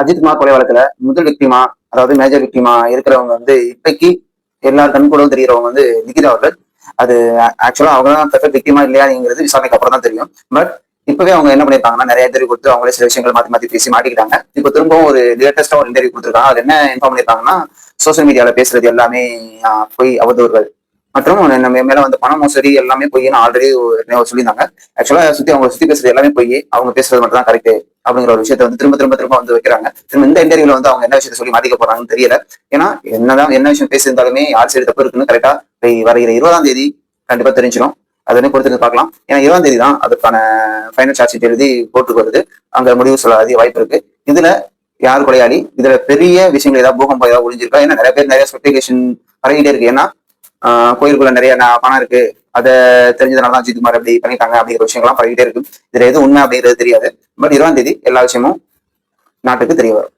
அஜித்குமார் கொலை வழக்குல முதல் விக்டிமா அதாவது மேஜர் விக்டிமா இருக்கிறவங்க வந்து இப்பைக்கு எல்லா கண்கூடவும் தெரியறவங்க வந்து நிகிதா அவர்கள். அது ஆக்சுவலா அவங்க தான் பெர்ஃபெக்ட் விக்டிமா இல்லையாங்கிறது விசாரணைக்கு அப்புறம் தான் தெரியும். பட் இப்பவே அவங்க என்ன பண்ணிருக்காங்கன்னா நிறைய இன்டர்வியூ கொடுத்து அவங்களே சில விஷயங்கள் மாத்தி மாத்தி பேசி மாட்டிக்கிட்டாங்க. இப்போ திரும்பவும் ஒரு லேட்டஸ்டா ஒரு இன்டர்வியூ கொடுத்துருக்காங்க. அது என்ன இன்ஃபார்ம் பண்ணிருக்காங்கன்னா சோசியல் மீடியால பேசுறது எல்லாமே போய் அவதூறுகள். மற்றும் நம்ம மேல வந்து பண மோசடி எல்லாமே பொய்ன்னு ஆல்ரெடி சொல்லியிருந்தாங்க. ஆக்சுவலா சுத்தி அவங்க சுத்தி பேசுறது எல்லாமே பொய் அவங்க பேசுறது மட்டும் தான் கரெக்ட் அப்படிங்கிற ஒரு விஷயத்தை வந்து திரும்ப திரும்ப திரும்ப வந்து வைக்கிறாங்க. திரும்ப இந்த இன்டர்வியூல வந்து அவங்க என்ன விஷயத்த சொல்லி மாட்டிக்க போறாங்கன்னு தெரியல. ஏன்னா என்னதான் என்ன விஷயம் பேசியிருந்தாலுமே யார் சைடு தப்பு இருக்குன்னு கரெக்டா வருகிற இருபதாம் தேதி கண்டிப்பா தெரிஞ்சிடும் அதனே பொறுத்து பார்க்கலாம். ஏன்னா இருபதாம் தேதி தான் அதுக்கான ஃபைனல் சார்ஜ் ஷீட் எழுதி போட்டுக்கு வருது. அங்க முடிவு சொல்ல அதிக வாய்ப்பு இருக்கு. இதுல யார் கொலையாளி? இதுல பெரிய விஷயங்கள் ஏதாவது பூகம்பம் ஏதாவது ஒழிஞ்சிருக்கா ஏன்னா நிறைய பேர் நிறைய ஸ்பெக்டிகேஷன் பரவிட்டே இருக்கு. ஏன்னா கோயிலுக்குள்ள நிறைய ந- பணம் இருக்கு. அதை தெரிஞ்சதுனால தான் அஜித்குமார் அப்படி பண்ணிட்டாங்க அப்படிங்கிற விஷயங்கள்லாம் பரவிட்டே இருக்கு. இதுல எது உண்மை அப்படிங்கிறது தெரியாது. பட் இருபதாம் தேதி எல்லா விஷயமும் நாட்டுக்கு தெரிய வரும்.